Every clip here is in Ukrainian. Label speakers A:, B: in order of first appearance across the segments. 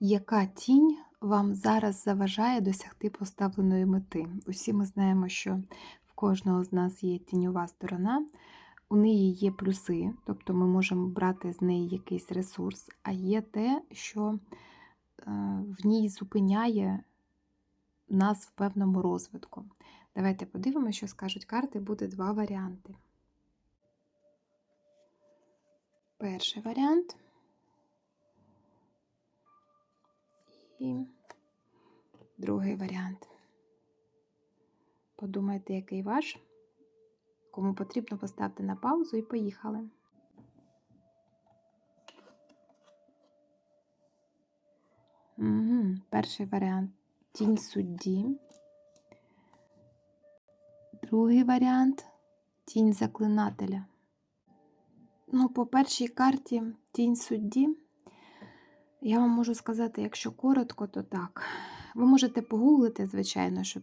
A: Яка тінь вам зараз заважає досягти поставленої мети? Усі ми знаємо, що в кожного з нас є тіньова сторона, у неї є плюси, тобто ми можемо брати з неї якийсь ресурс, а є те, що е, в ній зупиняє нас в певному розвитку. Давайте подивимося, що скажуть карти. Буде два варіанти. Перший варіант. І другий варіант. Подумайте, який ваш. Кому потрібно, поставте на паузу і поїхали. Угу. Перший варіант тінь судді. Другий варіант тінь заклинателя. Ну, по першій карті тінь судді. Я вам можу сказати, якщо коротко, то так. Ви можете погуглити, звичайно, щоб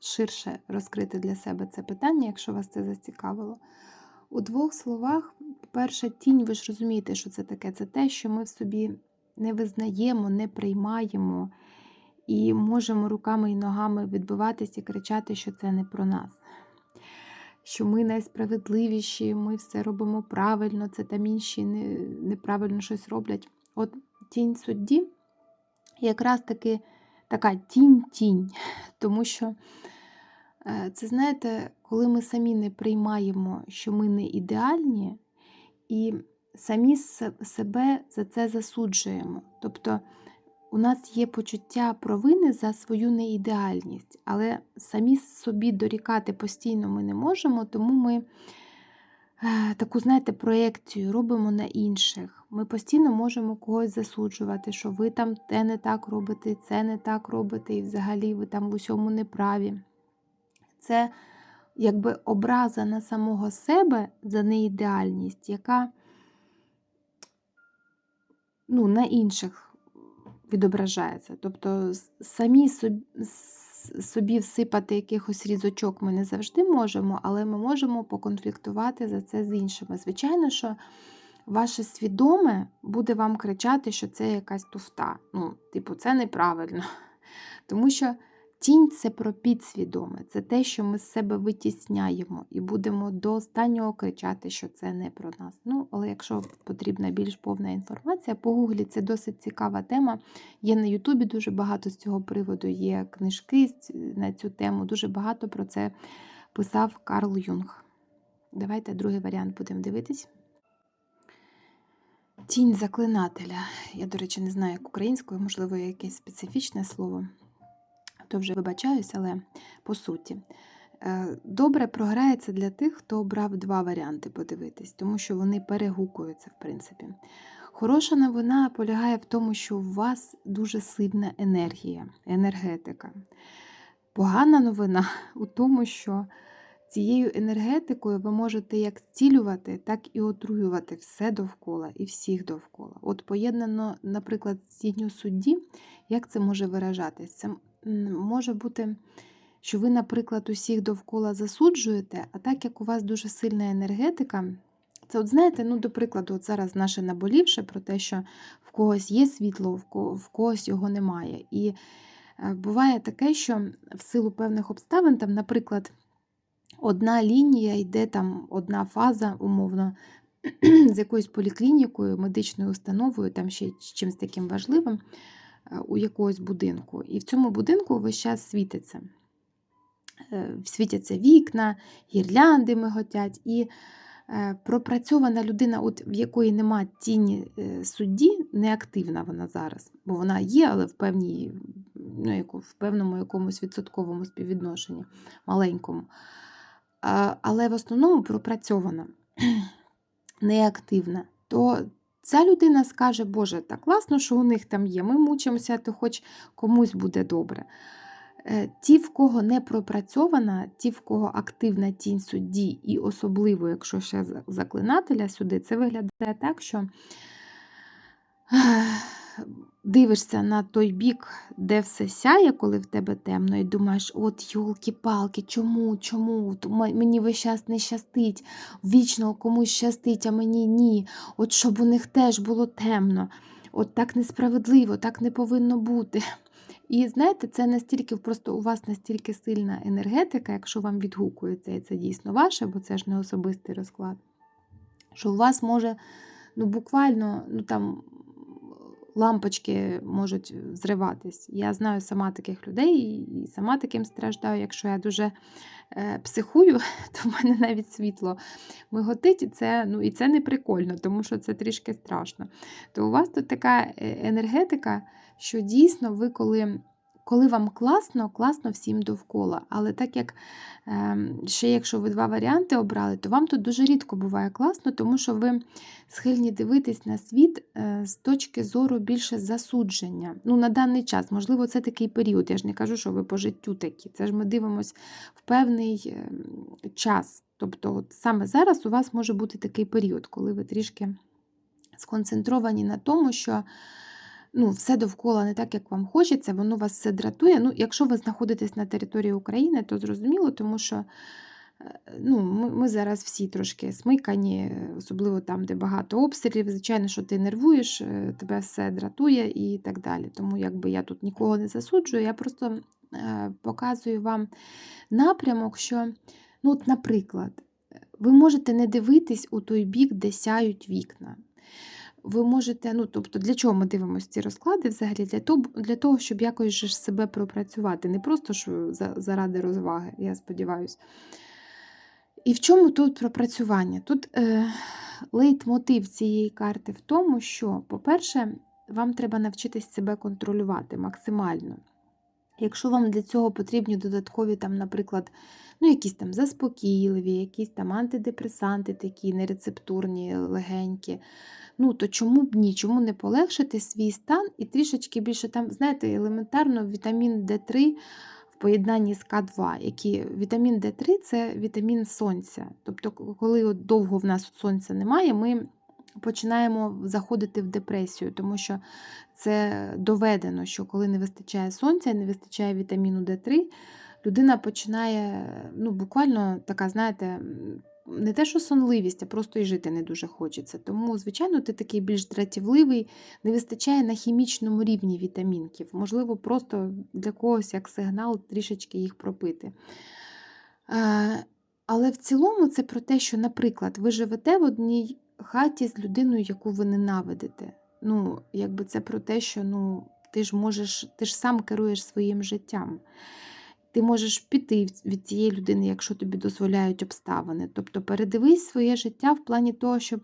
A: ширше розкрити для себе це питання, якщо вас це зацікавило. У двох словах, по-перше, тінь, ви ж розумієте, що це таке. Це те, що ми в собі не визнаємо, не приймаємо і можемо руками і ногами відбиватись і кричати, що це не про нас. Що ми найсправедливіші, ми все робимо правильно, це там інші неправильно щось роблять. От тінь судді якраз таки така тінь-тінь. Тому що це, знаєте, коли ми самі не приймаємо, що ми не ідеальні, і самі себе за це засуджуємо. Тобто у нас є почуття провини за свою неідеальність, але самі собі дорікати постійно ми не можемо, тому ми таку, знаєте, проєкцію робимо на інших. Ми постійно можемо когось засуджувати, що ви там те не так робите, це не так робите, і взагалі ви там в усьому неправі. Це якби образа на самого себе за неідеальність, яка ну, на інших відображається. Тобто самі собі, собі всипати якихось різочок ми не завжди можемо, але ми можемо поконфліктувати за це з іншими. Звичайно, що ваше свідоме буде вам кричати, що це якась туфта. Ну, типу, це неправильно. Тому що тінь це про підсвідоме, це те, що ми з себе витісняємо, і будемо до останнього кричати, що це не про нас. Ну, але якщо потрібна більш повна інформація, погуглі це досить цікава тема. Є на Ютубі дуже багато з цього приводу, є книжки на цю тему, дуже багато про це писав Карл Юнг. Давайте другий варіант будемо дивитись. Тінь заклинателя. Я, до речі, не знаю, як українською, можливо, якесь специфічне слово, то вже вибачаюсь, але по суті. Добре програється для тих, хто обрав два варіанти подивитись, тому що вони перегукуються, в принципі. Хороша новина полягає в тому, що у вас дуже сильна енергія, енергетика. Погана новина у тому, що Цією енергетикою ви можете як зцілювати, так і отруювати все довкола і всіх довкола. От поєднано, наприклад, з тінню судді, як це може виражатись? Це може бути, що ви, наприклад, усіх довкола засуджуєте, а так як у вас дуже сильна енергетика, це, от знаєте, ну, до прикладу, от зараз наше наболівше про те, що в когось є світло, в когось його немає. І буває таке, що в силу певних обставин, там, наприклад, одна лінія йде там одна фаза, умовно, з якоюсь поліклінікою, медичною установою, там ще чимось таким важливим у якогось будинку. І в цьому будинку весь час світиться. Е, світяться вікна, гірлянди миготять. І е, пропрацьована людина, от в якої нема тіні е, судді, неактивна вона зараз, бо вона є, але в певній, ну, в певному якомусь відсотковому співвідношенні, маленькому але в основному пропрацьована, неактивна, то ця людина скаже, Боже, так класно, що у них там є. Ми мучимося, то хоч комусь буде добре. Е, ті, в кого не пропрацьована, ті, в кого активна тінь судді, і особливо, якщо ще заклинателя сюди, це виглядає так, що дивишся на той бік, де все сяє, коли в тебе темно, і думаєш, от юлки-палки, чому, чому? Мені весь час не щастить, вічно комусь щастить, а мені ні. От щоб у них теж було темно. от так несправедливо, так не повинно бути. І знаєте, це настільки просто у вас настільки сильна енергетика, якщо вам відгукується, і це дійсно ваше, бо це ж не особистий розклад, що у вас може ну, буквально ну, там, лампочки можуть зриватись. Я знаю сама таких людей і сама таким страждаю. Якщо я дуже е, психую, то в мене навіть світло миготить, і це, ну, і це не прикольно, тому що це трішки страшно. То у вас тут така е, енергетика, що дійсно ви коли. Коли вам класно, класно всім довкола. Але так як ем, ще якщо ви два варіанти обрали, то вам тут дуже рідко буває класно, тому що ви схильні дивитись на світ е, з точки зору більше засудження. Ну, На даний час, можливо, це такий період. Я ж не кажу, що ви по життю такі. Це ж ми дивимося в певний ем, час. Тобто, от саме зараз у вас може бути такий період, коли ви трішки сконцентровані на тому, що ну, все довкола не так, як вам хочеться, воно вас все дратує. Ну, Якщо ви знаходитесь на території України, то зрозуміло, тому що е, ну, ми ми зараз всі трошки смикані, особливо там, де багато обстрілів. Звичайно, що ти нервуєш, е, тебе все дратує і так далі. Тому якби я тут нікого не засуджую, я просто е, показую вам напрямок, що, ну, от, наприклад, ви можете не дивитись у той бік, де сяють вікна ви можете, ну тобто, для чого ми дивимося ці розклади взагалі? Для того, для того щоб якось же себе пропрацювати. Не просто що заради розваги, я сподіваюся. І в чому тут пропрацювання? Тут е, лейтмотив цієї карти в тому, що, по-перше, вам треба навчитись себе контролювати максимально. Якщо вам для цього потрібні додаткові, там, наприклад, ну, якісь там заспокійливі, якісь там антидепресанти, такі нерецептурні, легенькі, ну то чому б ні? Чому не полегшити свій стан і трішечки більше там, знаєте, елементарно вітамін D3 в поєднанні з К2, які вітамін D3 це вітамін сонця. Тобто, коли довго в нас сонця немає, ми починаємо заходити в депресію, тому що це доведено, що коли не вистачає сонця, не вистачає вітаміну D3, людина починає ну, буквально така, знаєте, не те, що сонливість, а просто і жити не дуже хочеться. Тому, звичайно, ти такий більш дратівливий, не вистачає на хімічному рівні вітамінків. Можливо, просто для когось як сигнал трішечки їх пропити. Але в цілому це про те, що, наприклад, ви живете в одній хаті з людиною, яку ви ненавидите. Ну, якби це про те, що ну, ти ж можеш, ти ж сам керуєш своїм життям. Ти можеш піти від цієї людини, якщо тобі дозволяють обставини. Тобто передивись своє життя в плані того, щоб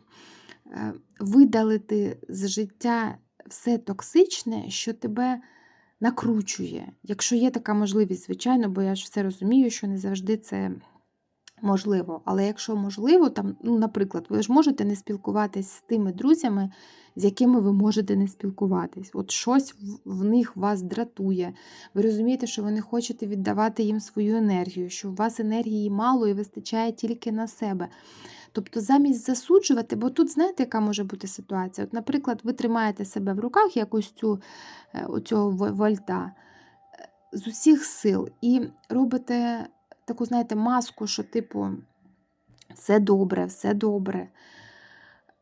A: е, видалити з життя все токсичне, що тебе накручує. Якщо є така можливість, звичайно, бо я ж все розумію, що не завжди це можливо. Але якщо можливо, там, ну, наприклад, ви ж можете не спілкуватись з тими друзями, з якими ви можете не спілкуватись. От щось в них вас дратує. Ви розумієте, що ви не хочете віддавати їм свою енергію, що у вас енергії мало і вистачає тільки на себе. Тобто, замість засуджувати, бо тут, знаєте, яка може бути ситуація? От, Наприклад, ви тримаєте себе в руках якось цю, е, оцього вольта е, з усіх сил і робите таку, знаєте, маску, що, типу, все добре, все добре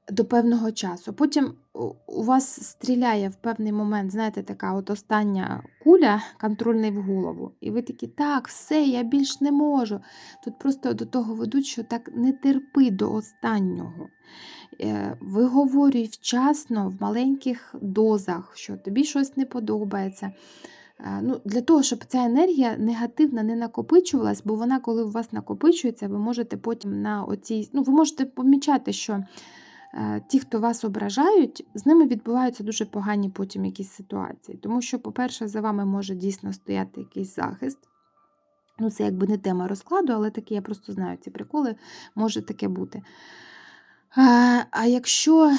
A: до певного часу. Потім у вас стріляє в певний момент, знаєте, така от остання куля контрольний в голову. І ви такі, так, все, я більш не можу. Тут просто до того ведуть, що так не терпи до останнього. Е, Виговорюй вчасно в маленьких дозах, що тобі щось не подобається. Е, ну, Для того, щоб ця енергія негативна не накопичувалась, бо вона, коли у вас накопичується, ви можете потім на оцій, ну, ви можете помічати, що е, ті, хто вас ображають, з ними відбуваються дуже погані потім якісь ситуації. Тому що, по-перше, за вами може дійсно стояти якийсь захист. Ну, Це якби не тема розкладу, але таке я просто знаю ці приколи, може таке бути. Е, а якщо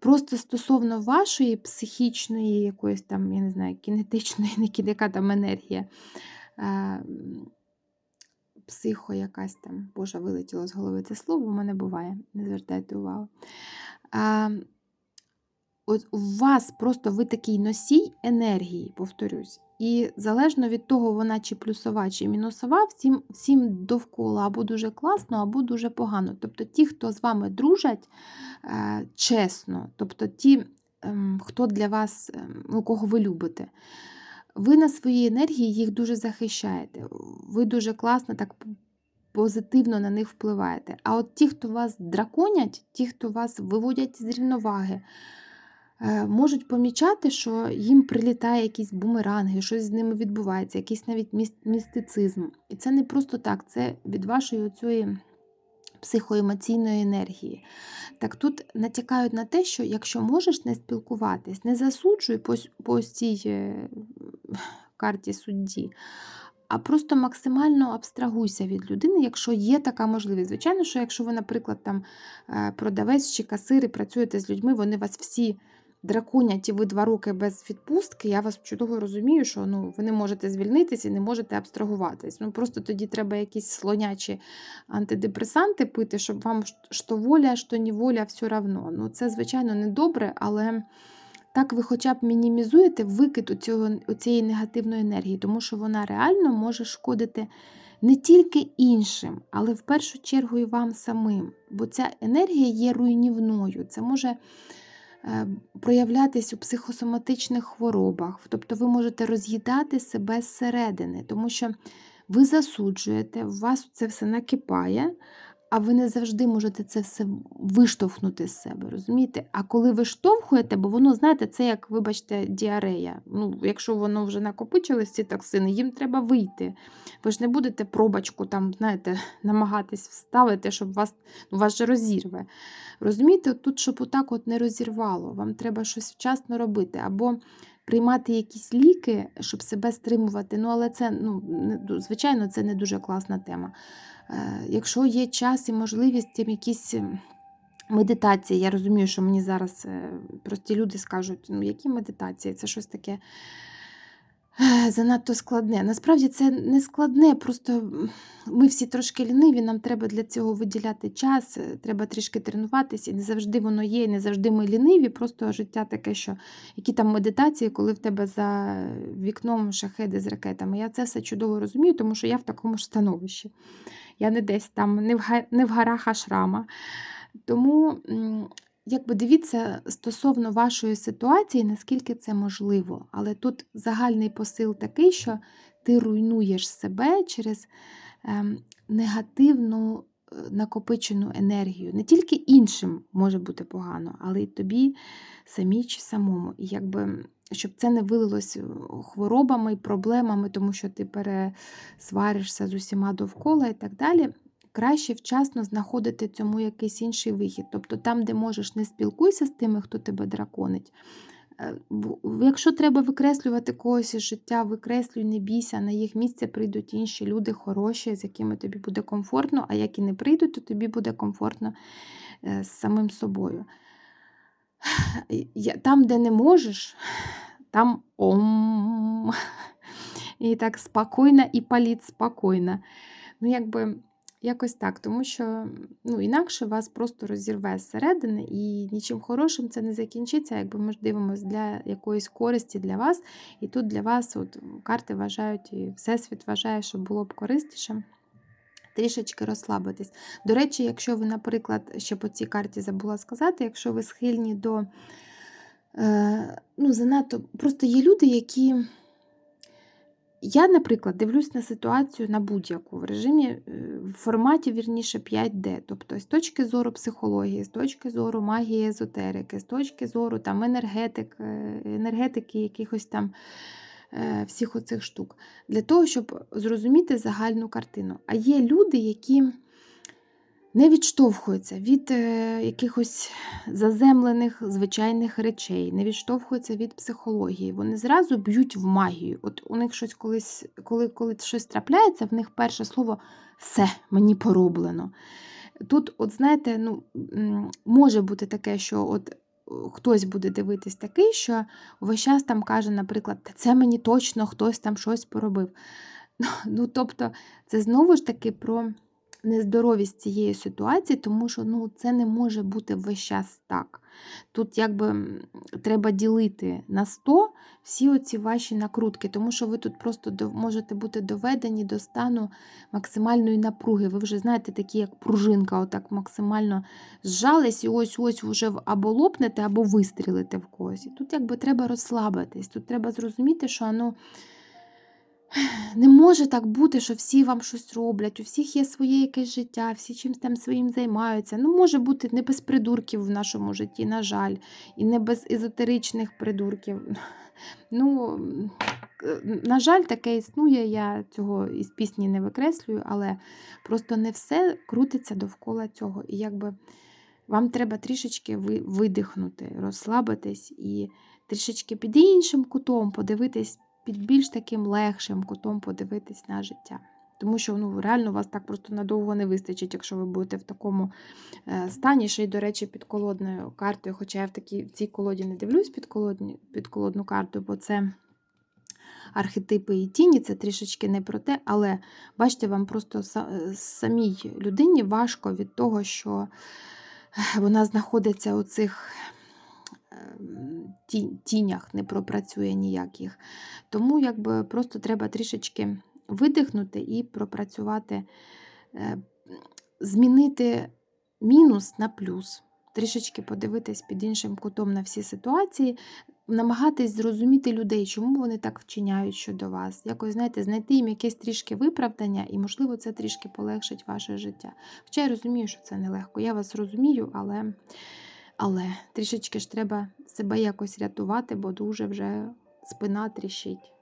A: Просто стосовно вашої психічної, якоїсь там, я не знаю, кінетичної, не яка там енергія, психо якась там, Боже, вилетіло з голови це слово, у мене буває, не звертайте увагу. От у вас просто ви такий носій енергії, повторюсь. І залежно від того, вона чи плюсова, чи мінусова, всім всім довкола або дуже класно, або дуже погано. Тобто ті, хто з вами дружать е, чесно, тобто ті ем, хто для вас, ем, ну, кого ви любите. Ви на своїй енергії їх дуже захищаєте. Ви дуже класно так позитивно на них впливаєте. А от ті, хто вас драконять, ті, хто вас виводять з рівноваги, можуть помічати, що їм прилітає якісь бумеранги, щось з ними відбувається, якийсь навіть містицизм. І це не просто так, це від вашої оцієї психоемоційної енергії. Так тут натякають на те, що якщо можеш не спілкуватись, не засуджуй по, по цій е, карті судді, а просто максимально абстрагуйся від людини, якщо є така можливість. Звичайно, що якщо ви, наприклад, там е, продавець чи касир і працюєте з людьми, вони вас всі драконять і ви два роки без відпустки, я вас чудово розумію, що ну, ви не можете звільнитися і не можете абстрагуватись. Ну, просто тоді треба якісь слонячі антидепресанти пити, щоб вам що воля, що неволя, все равно. Ну, це, звичайно, не добре, але так ви хоча б мінімізуєте викид у цього, у цієї негативної енергії, тому що вона реально може шкодити не тільки іншим, але в першу чергу і вам самим. Бо ця енергія є руйнівною. Це може проявлятись у психосоматичних хворобах. Тобто ви можете роз'їдати себе зсередини, тому що ви засуджуєте, у вас це все накипає, а ви не завжди можете це все виштовхнути з себе, розумієте? А коли ви штовхуєте, бо воно, знаєте, це як, вибачте, діарея. Ну, якщо воно вже накопичилось, ці токсини, їм треба вийти. Ви ж не будете пробочку там, знаєте, намагатись вставити, щоб вас, вас же розірве. Розумієте, тут, щоб отак от не розірвало, вам треба щось вчасно робити. Або приймати якісь ліки, щоб себе стримувати. Ну, але це, ну, звичайно, це не дуже класна тема. Е, Якщо є час і можливість, якісь ем, медитації. Я розумію, що мені зараз е, прості люди скажуть, ну які медитації? Це щось таке е, занадто складне. Насправді це не складне, просто ми всі трошки ліниві, нам треба для цього виділяти час, треба трішки тренуватися, і не завжди воно є, і не завжди ми ліниві. Просто життя таке, що які там медитації, коли в тебе за вікном шахеди з ракетами. Я це все чудово розумію, тому що я в такому ж становищі. Я не десь там, не в, не в горах Ашрама. Тому, якби дивіться стосовно вашої ситуації, наскільки це можливо. Але тут загальний посил такий, що ти руйнуєш себе через ем, негативну е, накопичену енергію. Не тільки іншим може бути погано, але й тобі самій чи самому. І якби, щоб це не вилилось хворобами і проблемами, тому що ти пересваришся з усіма довкола і так далі. Краще вчасно знаходити цьому якийсь інший вихід. Тобто там, де можеш, не спілкуйся з тими, хто тебе драконить. Е, Якщо треба викреслювати когось із життя, викреслюй, не бійся, на їх місце прийдуть інші люди хороші, з якими тобі буде комфортно, а як і не прийдуть, то тобі буде комфортно е, з самим собою. Там, де не можеш, там ом. І так спокійно, і паліт спокійно. Ну, якби якось так, тому що ну, інакше вас просто розірве зсередини, і нічим хорошим це не закінчиться, якби ми ж дивимося для якоїсь користі для вас. І тут для вас от, карти вважають, і Всесвіт вважає, що було б корисніше. Трішечки розслабитись. До речі, якщо ви, наприклад, ще по цій карті забула сказати, якщо ви схильні до е, ну, занадто. Просто є люди, які. Я, наприклад, дивлюсь на ситуацію на будь-яку в режимі, е, в форматі, вірніше, 5D. Тобто, з точки зору психології, з точки зору магії езотерики, з точки зору там, енергетик, е, енергетики, якихось там всіх оцих штук. Для того, щоб зрозуміти загальну картину. А є люди, які не відштовхуються від е, якихось заземлених звичайних речей, не відштовхуються від психології. Вони зразу б'ють в магію. От у них щось колись, коли, коли щось трапляється, в них перше слово все мені пороблено. Тут, от знаєте, ну, може бути таке, що от е, хтось буде дивитись такий, що весь час там каже, наприклад, «Та це мені точно хтось там щось поробив. Ну, тобто, це знову ж таки про нездоровість цієї ситуації, тому що ну, це не може бути весь час так. Тут якби треба ділити на 100 всі оці ваші накрутки, тому що ви тут просто можете бути доведені до стану максимальної напруги. Ви вже знаєте, такі як пружинка, отак максимально зжались, і ось ось вже або лопнете, або вистрілите в когось. І тут якби треба розслабитись, тут треба зрозуміти, що ну, не може так бути, що всі вам щось роблять, у всіх є своє якесь життя, всі чимось там своїм займаються. Ну, може бути не без придурків в нашому житті, на жаль, і не без езотеричних придурків. Ну, на жаль, таке існує, я цього із пісні не викреслюю, але просто не все крутиться довкола цього. І якби вам треба трішечки видихнути, розслабитись і трішечки під іншим кутом подивитись, під більш таким легшим кутом подивитись на життя. Тому що ну, реально вас так просто надовго не вистачить, якщо ви будете в такому е, стані. Ще й, до речі, під колодною картою. Хоча я в, такій, в цій колоді не дивлюсь під, колодні, під колодну карту, бо це архетипи і тіні, це трішечки не про те, але бачите, вам просто самій людині важко від того, що вона знаходиться у цих тінях, не пропрацює ніяких. Тому якби просто треба трішечки видихнути і пропрацювати, е, змінити мінус на плюс. Трішечки подивитись під іншим кутом на всі ситуації, намагатись зрозуміти людей, чому вони так вчиняють щодо вас. Якось, знаєте, знайти їм якесь трішки виправдання, і, можливо, це трішки полегшить ваше життя. Хоча я розумію, що це нелегко. Я вас розумію, але, але трішечки ж треба себе якось рятувати, бо дуже вже спина тріщить.